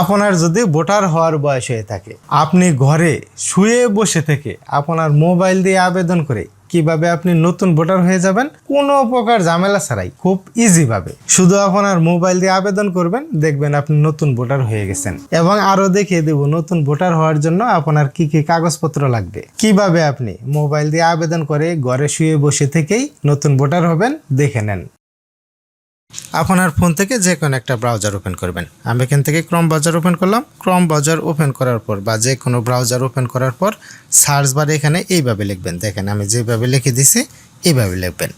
আপনার যদি ভোটার হওয়ার বয়স হয়ে থাকে, আপনি ঘরে শুয়ে বসে থেকে আপনার মোবাইল দিয়ে আবেদন করে কীভাবে আপনি নতুন ভোটার হয়ে যাবেন, কোনো প্রকার ঝামেলা ছাড়াই, খুব ইজি ভাবে শুধু আপনার মোবাইল দিয়ে আবেদন করবেন, দেখবেন আপনি নতুন ভোটার হয়ে গেছেন। এবং আরও দেখিয়ে দেব, নতুন ভোটার হওয়ার জন্য আপনার কি কি কাগজপত্র লাগবে। কীভাবে আপনি মোবাইল দিয়ে আবেদন করে ঘরে শুয়ে বসে থেকেই নতুন ভোটার হবেন, দেখে নেন। আপনার ফোন থেকে যে কোনো একটা ব্রাউজার ওপেন করবেন। আমি এখান থেকে ক্রম ব্রাউজার ওপেন করলাম। ক্রম ব্রাউজার ওপেন করার পর বা যে কোনো ব্রাউজার ওপেন করার পর সার্চ বারে এখানে এইভাবে লিখবেন। দেখেন আমি যেভাবে লিখে দিছি, এইভাবে লিখবেন।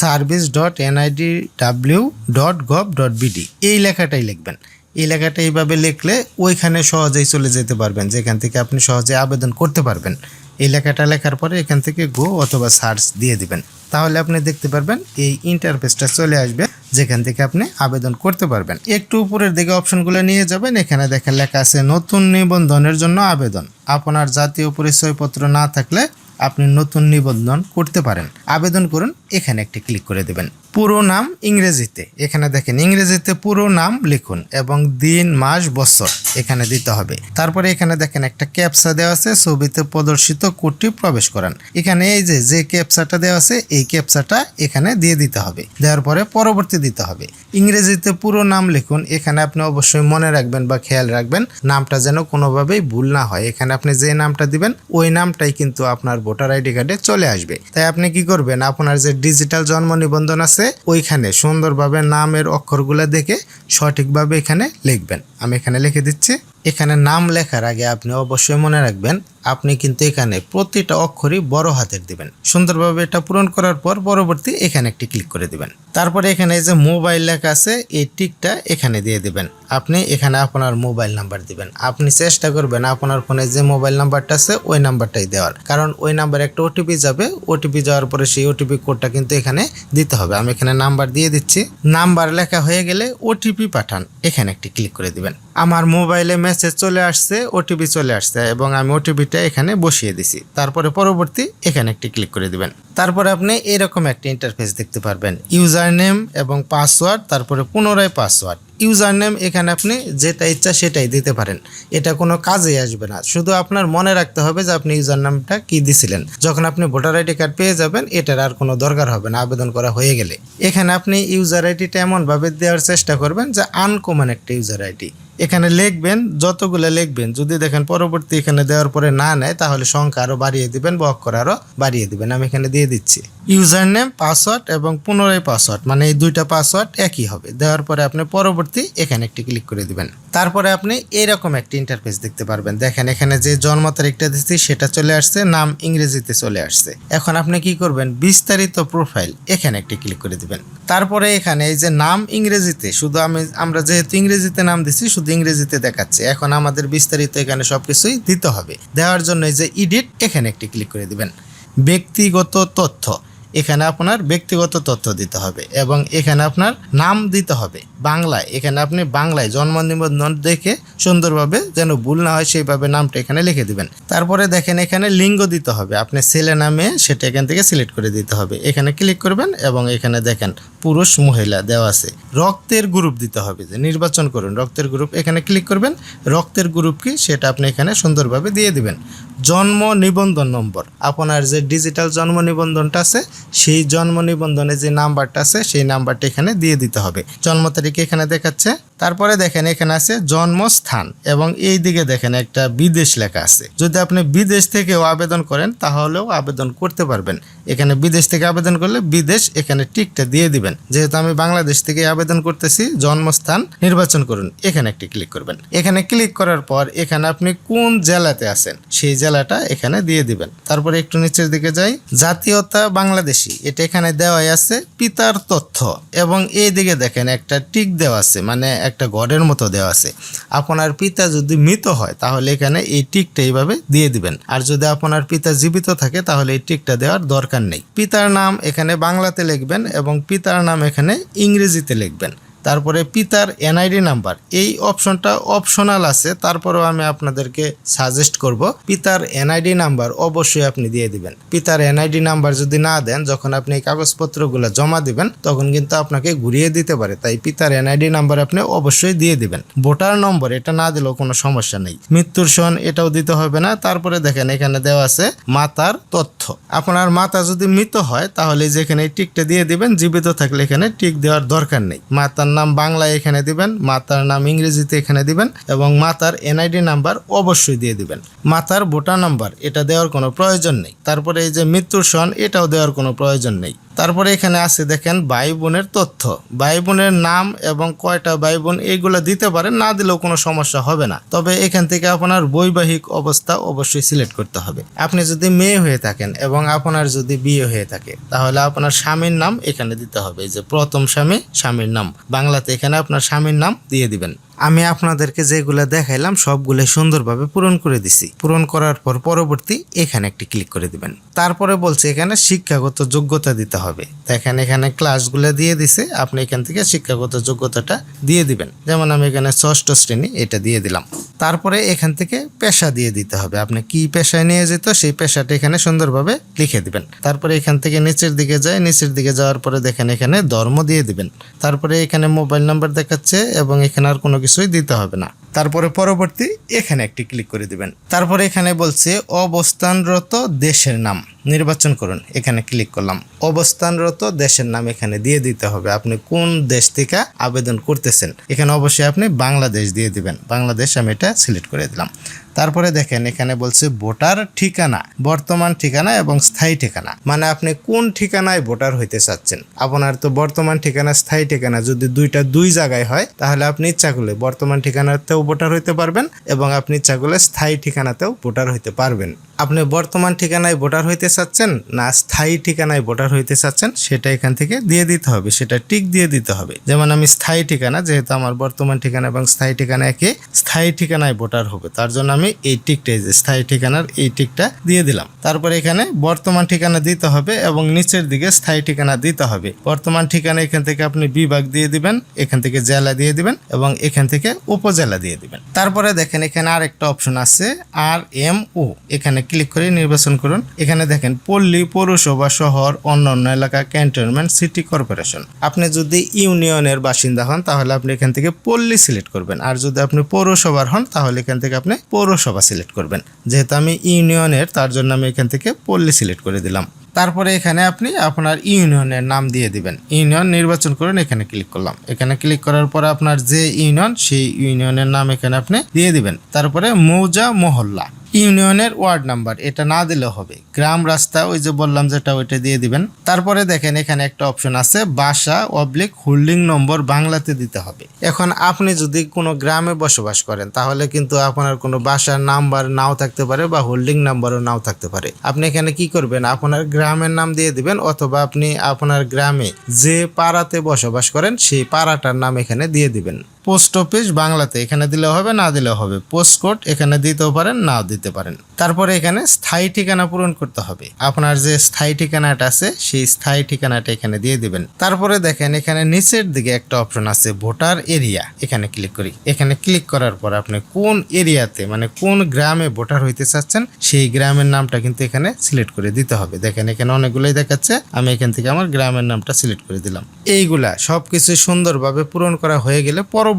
Service dot NID W dot gov dot BD এই লেখাটাই লিখবেন। এই লেখাটা এইভাবে লিখলে ওইখানে সহজেই চলে যেতে পারবেন। যেখান থেকে আপনি সহজে আবেদন করতে পারবেন। এই লেখাটা লেখার পরে এখান থেকে গো অথবা সার্চ দিয়ে দিবেন। তাহলে আপনি দেখতে পারবেন এই ইন্টারফেসটা চলে আসবে, যেখান থেকে আপনি আবেদন করতে পারবেন। একটু উপরের দিকে অপশনগুলো নিয়ে যাবেন, এখানে দেখেন লেখা আছে নতুন নিবন্ধনের জন্য আবেদন। আপনার জাতীয় পরিচয়পত্র না থাকলে আপনি নতুন নিবন্ধন করতে পারেন। আবেদন করুন, এখানে একটি ক্লিক করে দেবেন। পুরো নাম ইংরেজিতে। এখানে দেখেন, ইংরেজিতে পুরো নাম লিখুন এবং দিন, মাস, বছর এখানে দিতে হবে। তারপরে এখানে দেখেন, একটা ক্যাপসা দেওয়া আছে, ছবিতে প্রদর্শিত কোডটি প্রবেশ করান। এখানে এই যে যে ক্যাপসাটা দেওয়া আছে, এই ক্যাপসাটা এখানে দিয়ে দিতে হবে। দেওয়ার পরে পরবর্তী দিতে হবে। ইংরেজিতে পুরো নাম লিখুন। এখানে আপনি অবশ্যই মনে রাখবেন বা খেয়াল রাখবেন, নামটা যেন কোনোভাবেই ভুল না হয়। এখানে আপনি যে নামটা দিবেন, ওই নামটাই কিন্তু আপনার ভোটার আইডি কার্ডে চলে আসবে। তাই আপনি কি করবেন? আপনার যে ডিজিটাল জন্ম নিবন্ধন আছে, ওইখানে সুন্দরভাবে নামের অক্ষরগুলো দেখে সঠিকভাবে এখানে লিখবেন। আমি এখানে লিখে দিচ্ছি। এখানে নাম লেখার আগে আপনি অবশ্যই মনে রাখবেন আপনি কিন্তু এখানে প্রতিটা অক্ষরই বড় হাতের দিবেন। সুন্দরভাবে এটা পূরণ করার পর পরবর্তী এখানে একটি ক্লিক করে দিবেন। তারপরে এখানে যে মোবাইল লেখা আছে, এই টিকটা এখানে দিয়ে দিবেন। আপনি এখানে আপনার মোবাইল নাম্বার দিবেন। আপনি চেষ্টা করবেন আপনার ফোনে যে মোবাইল নাম্বারটা আছে, ওই নাম্বারটাই দেওয়ার। কারণ ওই নাম্বারে একটা ওটিপি যাবে। ওটিপি যাওয়ার পরে সেই ওটিপি কোডটা কিন্তু এখানে দিতে হবে। আমি এখানে নাম্বার দিয়ে দিচ্ছি। নাম্বার লেখা হয়ে গেলে ওটিপি পাঠান। এখানে একটি ক্লিক করে দিবেন। আমার মোবাইলে মেসেজ চলে আসছে ওটিপি চলে আসছে এবং আমি ওটিপিটা এখানে বসিয়ে দিছি। তারপরে পরবর্তী এখানে একটি ক্লিক করে দিবেন। তারপরে আপনি এরকম একটা ইন্টারফেস দেখতে পারবেন। ইউজার নেম এবং পাসওয়ার্ড তারপরে পুনরায় পাসওয়ার্ড ইউজার নেম এখানে আপনি যেটা ইচ্ছা সেটাই দিতে পারেন। এটা কোনো কাজেই আসবে না। শুধু আপনার মনে রাখতে হবে যে আপনি ইউজার নামটা কি দিছিলেন। যখন আপনি ভোটার আইডি কার্ড পেয়ে যাবেন, এটার আর কোনো দরকার হবে না, আবেদন করা হয়ে গেলে। এখানে আপনি ইউজার আইডিটা এমনভাবে দেওয়ার চেষ্টা করবেন যে আনকমন একটা ইউজার আইডি এখানে লিখবেন, যতগুলো লিখবেন, যদি দেখেন পরবর্তী এখানে দেওয়ার পরে না নেয়, তাহলে সংখ্যা আরও বাড়িয়ে দিবেন বা অক্ষর আরও বাড়িয়ে দিবেন। আমি এখানে দিয়ে দিচ্ছি। ইউজার নেম পাসওয়ার্ড এবং পুনরায় পাসওয়ার্ড মানে এই দুইটা পাসওয়ার্ড একই হবে। দেওয়ার পরে আপনি পরবর্তী এখানে একটি ক্লিক করে দিবেন। তারপরে আপনি এরকম একটি ইন্টারফেস দেখতে পারবেন। দেখেন, এখানে যে জন্ম তারিখটা দিচ্ছি, সেটা চলে আসছে, নাম ইংরেজিতে চলে আসছে। এখন আপনি কি করবেন? বিস্তারিত প্রোফাইল এখানে একটি ক্লিক করে দিবেন। তারপরে এখানে এই যে নাম ইংরেজিতে, শুধু আমি, আমরা যেহেতু ইংরেজিতে নাম দিচ্ছি, শুধু ইংরেজিতে দেখাচ্ছে। এখন আমাদের বিস্তারিত এখানে সব কিছুই দিতে হবে। দেওয়ার জন্য যে ইডিট এখানে একটি ক্লিক করে দিবেন। ব্যক্তিগত তথ্য। এখানে আপনার ব্যক্তিগত তথ্য দিতে হবে এবং এখানে আপনার নাম দিতে হবে। বাংলায়, এখানে আপনি বাংলায় জন্ম নিবন্ধন দেখে সুন্দরভাবে যেন ভুল না হয় সেইভাবে নামটা এখানে লিখে দিবেন। তারপরে দেখেন এখানে লিঙ্গ দিতে হবে। আপনি ছেলে নামে সেটা এখান থেকে সিলেক্ট করে দিতে হবে। এখানে ক্লিক করবেন এবং এখানে দেখেন পুরুষ, মহিলা দেওয়া আছে। রক্তের গ্রুপ দিতে হবে যে নির্বাচন করুন। রক্তের গ্রুপ এখানে ক্লিক করবেন। রক্তের গ্রুপ কি? সেটা আপনি এখানে সুন্দরভাবে দিয়ে দিবেন। জন্ম নিবন্ধন নম্বর। আপনার যে ডিজিটাল জন্ম নিবন্ধনটা আছে সেই জন্ম নিবন্ধনে যে নাম্বারটা আছে, সেই নাম্বারটা এখানে দিয়ে দিতে হবে। জন্ম তারিখ এখানে দেখাচ্ছে। তারপরে দেখেন এখানে আছে জন্মস্থান এবং এই দিকে দেখেন একটা বিদেশ লেখা আছে। যদি আপনি বিদেশ থেকেও আবেদন করেন, তাহলেও আবেদন করতে পারবেন। এখানে বিদেশ থেকে আবেদন করলে বিদেশ এখানে টিকটা দিয়ে দিবেন। যেহেতু আমি বাংলাদেশ থেকে আবেদন করতেছি, জন্মস্থান নির্বাচন করুন। এখানে একটি ক্লিক করবেন। এখানে ক্লিক করার পর এখানে আপনি কোন জেলাতে আছেন, সেই জেলাটা এখানে দিয়ে দিবেন। তারপরে একটু নিচের দিকে যাই। জাতীয়তা বাংলাদেশি, এটা এখানে দেওয়াই আছে পিতার তথ্য। এবং এই দিকে দেখেন একটা টিক দেওয়া আছে মানে একটা গড়ের মতো দেওয়া আছে। আপনার পিতা যদি মৃত হয়, তাহলে এখানে এই টিকটা এইভাবে দিয়ে দিবেন। আর যদি আপনার পিতা জীবিত থাকে, তাহলে এই টিকটা দেওয়ার দরকার নেই। পিতার নাম এখানে বাংলাতে লিখবেন এবং পিতার নাম এখানে ইংরেজিতে লিখবেন। তারপরে পিতার এনআইডি নাম্বার। এই অপশনটা অপশনাল আছে, তারপরেও আমি আপনাদেরকে সাজেস্ট করব। পিতার এনআইডি নাম্বার অবশ্যই আপনি দিয়ে দিবেন। পিতার এনআইডি নাম্বার যদি না দেন, যখন আপনি এই কাগজপত্রগুলো জমা দিবেন, তখন কিন্তু আপনাকে ঘুরিয়ে দিতে পারে। তাই পিতার এনআইডি নাম্বার আপনি অবশ্যই দিয়ে দিবেন। ভোটার নম্বর, এটা না দিলেও কোনো সমস্যা নেই। মৃত্যুর সন, এটাও দিতে হবে না। তারপরে দেখেন, এখানে দেওয়া আছে মাতার তথ্য। আপনার মাতা যদি মৃত হয়, তাহলে যেখানে টিকটা দিয়ে দিবেন, জীবিত থাকলে এখানে টিক দেওয়ার দরকার নেই। মাতার নাম বাংলায় এখানে দিবেন, মাতার নাম ইংরেজিতে এখানে দিবেন এবং মাতার এনআইডি নাম্বার অবশ্যই দিয়ে দিবেন। মাতার ভোটার নাম্বার, এটা দেওয়ার কোনো প্রয়োজন নেই। তারপরে এই যে মৃত্যুর সন, এটাও দেওয়ার কোনো প্রয়োজন নেই। তারপরে এখানে আছে, দেখেন ভাই বোনের তথ্য। ভাই বোনের নাম এবং কয়টা ভাই বোন এইগুলো দিতে পারেন না দিলেও কোনো সমস্যা হবে না। তবে এখান থেকে আপনার বৈবাহিক অবস্থা অবশ্যই সিলেক্ট করতে হবে। আপনি যদি মেয়ে হয়ে থাকেন এবং আপনার যদি বিয়ে হয়ে থাকে, তাহলে আপনার স্বামীর নাম এখানে দিতে হবে। যে প্রথম স্বামী, স্বামীর নাম। বাংলাতে এখানে আপনার স্বামীর নাম দিয়ে দিবেন। আমি আপনাদেরকে যেগুলো দেখাইলাম সবগুলো সুন্দরভাবে পূরণ করে দিছি। পূরণ করার পর পরবর্তী এখানে একটি ক্লিক করে দিবেন। তারপরে বলছে এখানে শিক্ষাগত যোগ্যতা দিতে হবে। দেখেন এখানে ক্লাসগুলো দিয়ে দিছে, আপনি এখান থেকে শিক্ষাগত যোগ্যতাটা দিয়ে দিবেন। যেমন আমি এখানে ষষ্ঠ শ্রেণি এটা দিয়ে দিলাম। তারপরে এখান থেকে পেশা দিয়ে দিতে হবে। আপনি কি পেশায় নিয়ে যেত সেই পেশাটা এখানে সুন্দরভাবে লিখে দিবেন। তারপরে এখান থেকে নিচের দিকে যায়, নিচের দিকে যাওয়ার পরে দেখেন এখানে ধর্ম দিয়ে দিবেন। তারপরে এখানে মোবাইল নাম্বার দেখাচ্ছে এবং এখানে আর কোনো কিছুই দিতে হবে না। তারপরে পরবর্তী এখানে একটি ক্লিক করে দিবেন। তারপরে এখানে বলছে অবস্থানরত দেশের নাম। নির্বাচন করুন। এখানে ক্লিক করলাম। অবস্থানরত দেশের নাম এখানে দিয়ে দিতে হবে। আপনি কোন দেশ থেকে আবেদন করতেছেন? এখানে অবশ্যই আপনি বাংলাদেশ দিয়ে দিবেন। বাংলাদেশ আমি এটা সিলেক্ট করে দিলাম। তারপরে দেখেন, এখানে বলছে ভোটার ঠিকানা, বর্তমান ঠিকানা এবং স্থায়ী ঠিকানা। মানে আপনি কোন ঠিকানায় ভোটার হইতে চাচ্ছেন? আপনার তো বর্তমান ঠিকানা, স্থায়ী ঠিকানা যদি দুইটা দুই জায়গায় হয়, তাহলে আপনি ইচ্ছা করলে বর্তমান ঠিকানাতেও ভোটার হইতে পারবেন এবং আপনি ইচ্ছা করলে স্থায়ী ঠিকানাতেও ভোটার হইতে পারবেন। আপনি বর্তমান ঠিকানায় ভোটার হইতে চাচ্ছেন না স্থায়ী ঠিকানায় ভোটার হইতে চাচ্ছেন, সেটা এখান থেকে দিয়ে দিতে হবে, সেটা টিক দিয়ে দিতে হবে। যেমন আমি স্থায়ী ঠিকানা, যেহেতু আমার বর্তমান ঠিকানা এবং স্থায়ী ঠিকানা একে স্থায়ী ঠিকানায় ভোটার হবে, তার জন্য আমি এই টিকটা, এই যে স্থায়ী ঠিকানার এই টিকটা দিয়ে দিলাম। তারপরে এখানে বর্তমান ঠিকানা দিতে হবে এবং নিচের দিকে স্থায়ী ঠিকানা দিতে হবে। বর্তমান ঠিকানা এখান থেকে আপনি বিভাগ দিয়ে দিবেন, এখান থেকে জেলা দিয়ে দিবেন এবং এখান থেকে উপজেলা দিয়ে দিবেন। তারপরে দেখেন এখানে আরেকটা অপশন আছে আর এম ও এখানে ক্লিক করে নির্বাচন করুন। এখানে দেখেন, পল্লী, পৌরসভা, শহর, অন্যান্য এলাকা, ক্যান্টনমেন্ট, সিটি কর্পোরেশন। আপনি যদি ইউনিয়নের বাসিন্দা হন, তাহলে আপনি এখান থেকে পল্লী সিলেক্ট করবেন। আর যদি আপনি পৌরসভার হন, তাহলে এখান থেকে আপনি পৌরসভা সিলেক্ট করবেন। যেহেতু আমি ইউনিয়নের, তার জন্য আমি এখান থেকে পল্লী সিলেক্ট করে দিলাম। তারপরে এখানে আপনি আপনার ইউনিয়নের নাম দিয়ে দিবেন। ইউনিয়ন নির্বাচন করুন, এখানে ক্লিক করলাম। এখানে ক্লিক করার পর আপনার যে ইউনিয়ন, সেই ইউনিয়নের নাম এখানে আপনি দিয়ে দিবেন। তারপরে মৌজা মহল্লা। ইউনিয়নের ওয়ার্ড নাম্বার, এটা না দিলে হবে। গ্রাম রাস্তা, ওই যে বললাম যেটা, ওইটা দিয়ে দিবেন। তারপরে দেখেন, এখানে একটা অপশন আছে, বাসা অবলিক হোল্ডিং নম্বর বাংলাতে দিতে হবে। এখন আপনি যদি কোনো গ্রামে বসবাস করেন, তাহলে কিন্তু আপনার কোনো বাসার নাম্বার নাও থাকতে পারে বা হোল্ডিং নাম্বারও নাও থাকতে পারে। আপনি এখানে কি করবেন, আপনার গ্রামের নাম দিয়ে দিবেন, অথবা আপনি আপনার গ্রামে যে পাড়াতে বসবাস করেন, সেই পাড়াটার নাম এখানে দিয়ে দিবেন। পোস্ট অফিস বাংলাতে, এখানে দিলেও হবে, না দিলেও হবে। পোস্ট কোড এখানে দিতেও পারেন, নাও দিতে পারেন। তারপরে এখানে স্থায়ী ঠিকানা পূরণ করতে হবে। আপনার যে স্থায়ী ঠিকানাটা আছে, সেই স্থায়ী ঠিকানাটা এখানে দিয়ে দিবেন। তারপরে দেখেন, এখানে নিচের দিকে একটা অপশন আছে, ভোটার এরিয়া। এখানে ক্লিক করি। এখানে ক্লিক করার পর আপনি কোন এরিয়াতে মানে কোন গ্রামে ভোটার হইতে চাচ্ছেন, সেই গ্রামের নামটা কিন্তু এখানে সিলেক্ট করে দিতে হবে। দেখেন, এখানে অনেকগুলোই দেখাচ্ছে, আমি এখান থেকে আমার গ্রামের নামটা সিলেক্ট করে দিলাম। এইগুলা সবকিছু সুন্দরভাবে পূরণ করা হয়ে গেলে পরবর্তী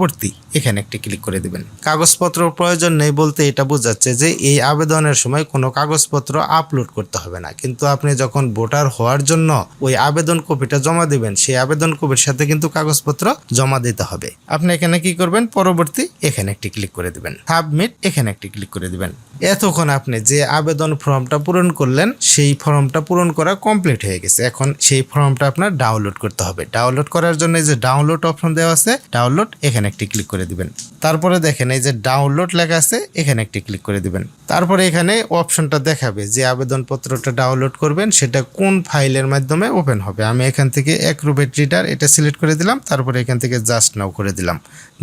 এখানে একটি ক্লিক করে দিবেন। কাগজপত্র প্রয়োজন নেই বলতে এটা বোঝাচ্ছে যে এই আবেদনের সময় কোনো কাগজপত্র আপলোড করতে হবে না। কিন্তু আপনি যখন ভোটার হওয়ার জন্য ওই আবেদন কপিটা জমা দিবেন, সেই আবেদন কপির সাথে কিন্তু কাগজপত্র জমা দিতে হবে। আপনি এখানে কি করবেন? পরবর্তী, এখানে একটি ক্লিক করে দিবেন। সাবমিট এখানে একটি ক্লিক করে দিবেন। এতক্ষণ আপনি যে আবেদন ফর্মটা পূরণ করলেন, সেই ফর্মটা পূরণ করা কমপ্লিট হয়ে গেছে। এখন সেই ফর্মটা আপনার ডাউনলোড করতে হবে। ডাউনলোড করার জন্য যে ডাউনলোড অপশন দেওয়া আছে ডাউনলোড এখানে একটি ক্লিক করে দিবেন। তারপরে দেখেন এই যে ডাউনলোড লেখা আছে, এখানে একটি ক্লিক করে দিবেন। তারপরে এখানে অপশনটা দেখাবে যে আবেদনপত্রটা ডাউনলোড করবেন, সেটা কোন ফাইলের মাধ্যমে ওপেন হবে। আমি এখান থেকে অ্যাক্রোবেট রিডার এটা সিলেক্ট করে দিলাম, তারপরে এখান থেকে জাস্ট নাও করে দিলাম।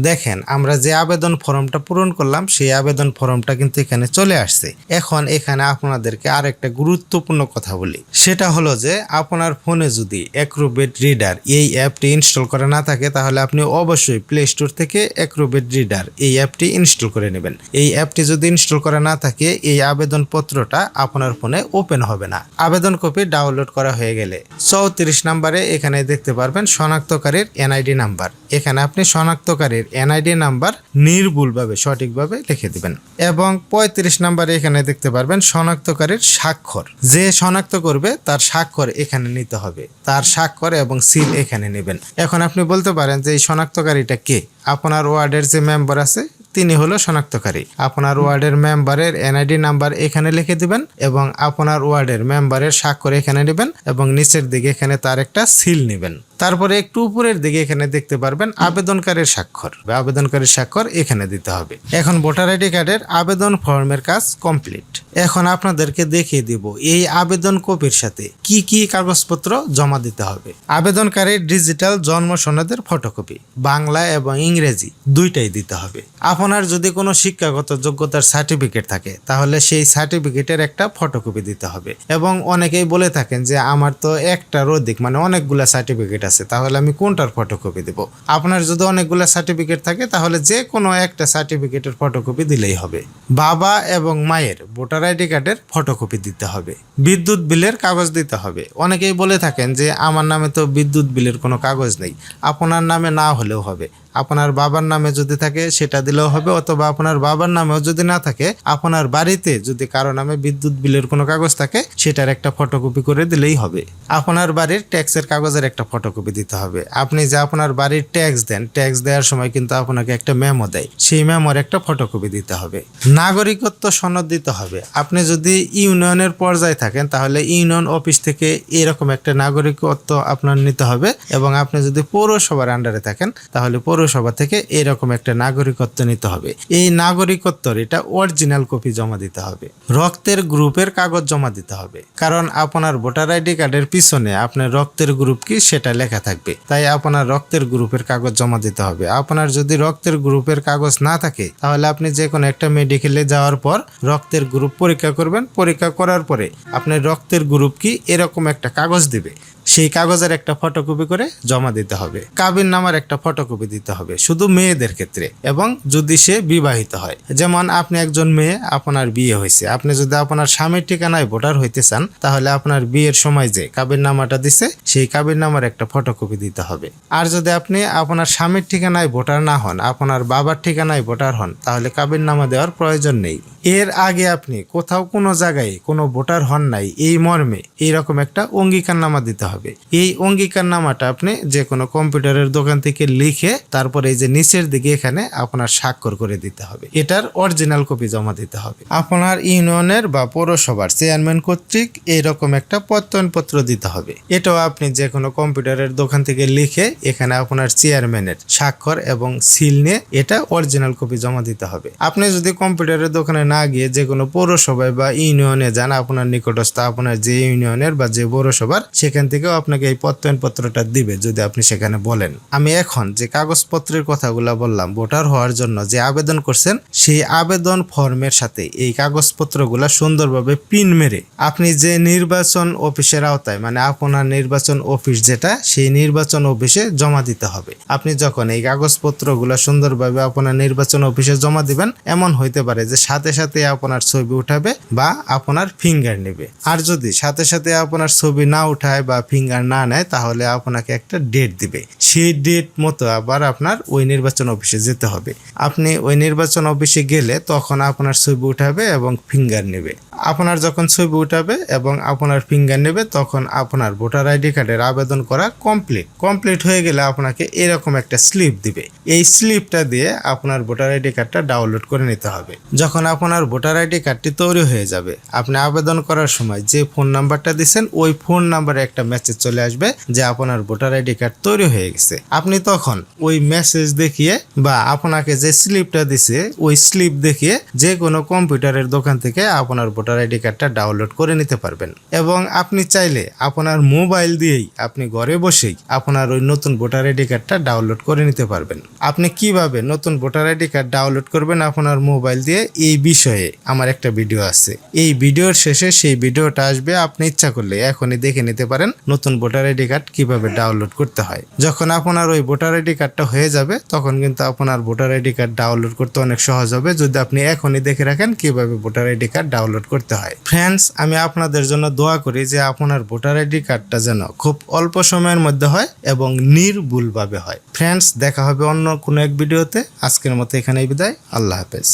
দেখেন, আমরা যে আবেদন ফর্মটা পূরণ করলাম, সেই আবেদন ফর্মটা কিন্তু এখানে চলে আসছে। এখন এখানে আপনাদেরকে আর একটা গুরুত্বপূর্ণ কথা বলি। সেটা হলো যে আপনার ফোনে যদি অ্যাক্রোবেট রিডার এই অ্যাপটি ইনস্টল করা না থাকে, তাহলে আপনি অবশ্যই প্লে স্টোর থেকে অ্যাক্রোবেট রিডার এই অ্যাপটি ইনস্টল করে নেবেন। এই অ্যাপটি যদি ইনস্টল করা না থাকে, এই আবেদনপত্রটা আপনার ফোনে ওপেন হবে না। আবেদন কপি ডাউনলোড করা হয়ে গেলে চৌত্রিশ নাম্বারে এখানে দেখতে পারবেন শনাক্তকারীর এনআইডি নাম্বার। এখানে আপনি শনাক্তকারীর এনআইডি নাম্বার নির্ভুলভাবে, সঠিকভাবে লিখে দিবেন এবং পঁয়ত্রিশ নাম্বারে এখানে দেখতে পারবেন শনাক্তকারীর স্বাক্ষর। যে শনাক্ত করবে, তার স্বাক্ষর এখানে নিতে হবে। তার স্বাক্ষর এবং সিল এখানে নেবেন। এখন আপনি বলতে পারেন যে এই শনাক্তকারীটা কে? আপনার ওয়ার্ডের যে মেম্বার আছে, তিনি হলো শনাক্তকারী। আপনার ওয়ার্ডের মেম্বারের এনআইডি নাম্বার এখানে লিখে দিবেন এবং আপনার ওয়ার্ডের মেম্বারের স্বাক্ষর এখানে নেবেন এবং নিচের দিকে এখানে তার একটা সিল নেবেন। তারপরে একটু উপরের দিকে এখানে দেখতে পারবেন আবেদনকারীর স্বাক্ষর। আবেদনকারীর স্বাক্ষর এখানে দিতে হবে। এখন ভোটার আইডি কার্ডের আবেদন ফর্মের কাজ কমপ্লিট। এখন আপনাদেরকে দেখিয়ে দিব এই আবেদন কপির সাথে কি কি কাগজপত্র জমা দিতে হবে। আবেদনকারীর ডিজিটাল জন্ম সনদের ফটোকপি বাংলা এবং ইংরেজি দুইটাই দিতে হবে। আপনার যদি কোনো শিক্ষাগত যোগ্যতার সার্টিফিকেট থাকে তাহলে সেই সার্টিফিকেটের একটা ফটোকপি দিতে হবে। এবং অনেকেই বলে থাকেন যে আমার তো একটার অধিক মানে অনেকগুলা সার্টিফিকেট আছে তাহলে আমি কোনটার ফটোকপি দেব? আপনার যদি অনেকগুলো সার্টিফিকেট থাকে, তাহলে যে কোনো একটা সার্টিফিকেটের ফটোকপি দিলেই হবে। বাবা এবং মায়ের ভোটার আইডি কার্ডের ফটোকপি দিতে হবে। বিদ্যুৎ বিলের কাগজ দিতে হবে। অনেকেই বলে থাকেন যে, আমার নামে তো বিদ্যুৎ বিলের কোনো কাগজ নেই। আপনার নামে না হলেও হবে। আপনার বাবার নামে যদি থাকে, সেটা দিলেও হবে, অথবা আপনার বাবার নামেও যদি না থাকে, আপনার বাড়িতে যদি কারও নামে বিদ্যুৎ বিলের কোনো কাগজ থাকে, সেটার একটা ফটোকপি করে দিলেই হবে। আপনার বাড়ির ট্যাক্সের কাগজের একটা ফটোকপি দিতে হবে। আপনি যে আপনার বাড়ির ট্যাক্স দেন ট্যাক্স দেওয়ার সময় কিন্তু আপনাকে একটা মেমো দেয়। সেই মেমোর একটা ফটোকপি দিতে হবে। নাগরিকত্ব সনদ দিতে হবে। আপনি যদি ইউনিয়নের পর্যায়ে থাকেন, তাহলে ইউনিয়ন অফিস থেকে এরকম একটা নাগরিকত্ব আপনার নিতে হবে, এবং আপনি যদি পৌরসভার আন্ডারে থাকেন, তাহলে পৌরসভা থেকে এরকম একটা নাগরিকত্ব নিতে হবে। এই নাগরিকত্বর এটা অরিজিনাল কপি জমা দিতে হবে। রক্তের গ্রুপের কাগজ জমা দিতে হবে। কারণ আপনার ভোটার আইডি কার্ডের পিছনে আপনার রক্তের গ্রুপ কি সেটা লেখা থাকবে। তাই আপনার রক্তের গ্রুপের কাগজ জমা দিতে হবে। আপনার যদি রক্তের গ্রুপের কাগজ না থাকে, তাহলে আপনি যে কোনো একটা মেডিকেলে যাওয়ার পর রক্তের গ্রুপ পরীক্ষা করবেন। পরীক্ষা করার পরে আপনার রক্তের গ্রুপ কি এরকম একটা কাগজ দিবে। সেই কাগজের একটা ফটোকপি করে জমা দিতে হবে। কাবিন নামার একটা ফটোকপি দিতে হবে, শুধু মেয়েদের ক্ষেত্রে। এবং যদি সে বিবাহিত হয়, যেমন আপনি একজন মেয়ে, আপনার বিয়ে হয়েছে। আপনি যদি আপনার স্বামীর ঠিকানায় ভোটার হইতে চান, তাহলে আপনার বিয়ের সময় যে কাবিন নামাটা দিছে, সেই কাবিন নামার একটা ফটোকপি দিতে হবে। আর যদি আপনি আপনার স্বামীর ঠিকানায় ভোটার না হন, আপনার বাবার ঠিকানায় ভোটার হন, তাহলে কাবিন নামা দেওয়ার প্রয়োজন নেই। এর আগে আপনি কোথাও কোনো জায়গায় কোনো ভোটার হন নাই, এই মর্মে এইরকম একটা অঙ্গীকার নামা দিতে হবে। এই অঙ্গীকার নামাটা আপনি যে কোনো কম্পিউটারের দোকান থেকে লিখে তারপরে এই যে নিচের দিকে এখানে আপনার স্বাক্ষর করে দিতে হবে। এটার অরিজিনাল কপি জমা দিতে হবে। আপনার ইউনিয়নের বা পৌরসভার চেয়ারম্যান কর্তৃক এইরকম একটা প্রত্যয়নপত্র দিতে হবে। এটাও আপনি যে কোনো কম্পিউটারের দোকান থেকে লিখে এখানে আপনার চেয়ারম্যানের স্বাক্ষর এবং সিল নিয়ে এটা অরিজিনাল কপি জমা দিতে হবে। আপনি যদি কম্পিউটারের দোকানে না গিয়ে যে কোনো পৌরসভায় বা ইউনিয়নে যান, আপনার নিকটস্থ আপনার যে ইউনিয়নের বা যে পৌরসভার, সেখান থেকেও আপনাকে এই প্রত্যয়নপত্রটা দিবে যদি আপনি সেখানে বলেন। আমি এখন যে কাগজপত্রের কথাগুলো বললাম, ভোটার হওয়ার জন্য যে আবেদন করছেন, সেই আবেদন ফর্মের সাথে এই কাগজপত্রগুলো সুন্দরভাবে পিন মেরে আপনি যে নির্বাচন অফিসের আওতায় মানে আপনার নির্বাচন অফিস যেটা, সেই নির্বাচন অফিসে জমা দিতে হবে। আপনি যখন এই কাগজপত্রগুলো সুন্দরভাবে আপনার নির্বাচন অফিসে জমা দিবেন, এমন হইতে পারে যে সাথে সাথে আপনার ছবি উঠাবে বা আপনার ফিঙ্গার নেবে। আর যদি সাথে সাথে আপনার ছবি না উঠায় বা ফিঙ্গার না নেয়, তাহলে আপনাকে একটা ডেট দিবে। সেই ডেট মতো আবার আপনার ওই নির্বাচন অফিসে যেতে হবে। আপনি ওই নির্বাচন অফিসে গেলে তখন আপনার ছবি উঠাবে এবং ফিঙ্গার নেবে। আপনার যখন ছবি উঠাবে এবং আপনার ফিঙ্গার নেবে, তখন আপনার ভোটার আইডি কার্ডের আবেদন করা কমপ্লিট কমপ্লিট হয়ে গেলে আপনাকে এরকম একটা স্লিপ দিবে। এই স্লিপটা দিয়ে আপনার ভোটার আইডি কার্ডটা ডাউনলোড করে নিতে হবে। যখন আপনার ভোটার আইডি কার্ডটি তৈরি হয়ে যাবে, আপনি আবেদন করার সময় যে ফোন নাম্বারটা দিচ্ছেন ওই ফোন নাম্বারে একটা মেসেজ চলে আসবে যে আপনার ভোটার আইডি কার্ড তৈরি হয়ে গেছে। আপনি তখন ওই মেসেজ দেখিয়ে বা আপনাকে যে স্লিপটা দিছে, ওই স্লিপ দেখিয়ে যে কোনো কম্পিউটারের দোকান থেকে আপনার ভোটার আইডি কার্ডটা ডাউনলোড করে নিতে পারবেন। এবং আপনি চাইলে আপনার মোবাইল দিয়েই আপনি ঘরে বসেই আপনার ওই নতুন ভোটার আইডি কার্ডটা ডাউনলোড করে নিতে পারবেন। আপনি কীভাবে নতুন ভোটার আইডি কার্ড ডাউনলোড করবেন আপনার মোবাইল দিয়ে, এই বিষয়ে আমার একটা ভিডিও আছে। এই ভিডিওর শেষে সেই ভিডিওটা আসবে, আপনি ইচ্ছা করলে এখনই দেখে নিতে পারেন নতুন ভোটার আইডি কার্ড কীভাবে ডাউনলোড করতে হয়। যখন আপনার ওই ভোটার আইডি কার্ডটা হয়ে যাবে, তখন কিন্তু আপনার ভোটার আইডি কার্ড ডাউনলোড করতে অনেক সহজ হবে। যদি আপনি এখনই দেখে রাখেন কীভাবে ভোটার আইডি কার্ড ডাউনলোড করতে হয়। ফ্রেন্ডস আমি আপনাদের জন্য দোয়া করি যে আপনার ভোটার আইডি কার্ডটা যেন খুব অল্প সময়ের মধ্যে হয় এবং নির্ভুলভাবে হয়। ফ্রেন্ডস দেখা হবে অন্য কোনো এক ভিডিওতে। আজকের মতো এখানেই বিদায়। আল্লাহ হাফেজ।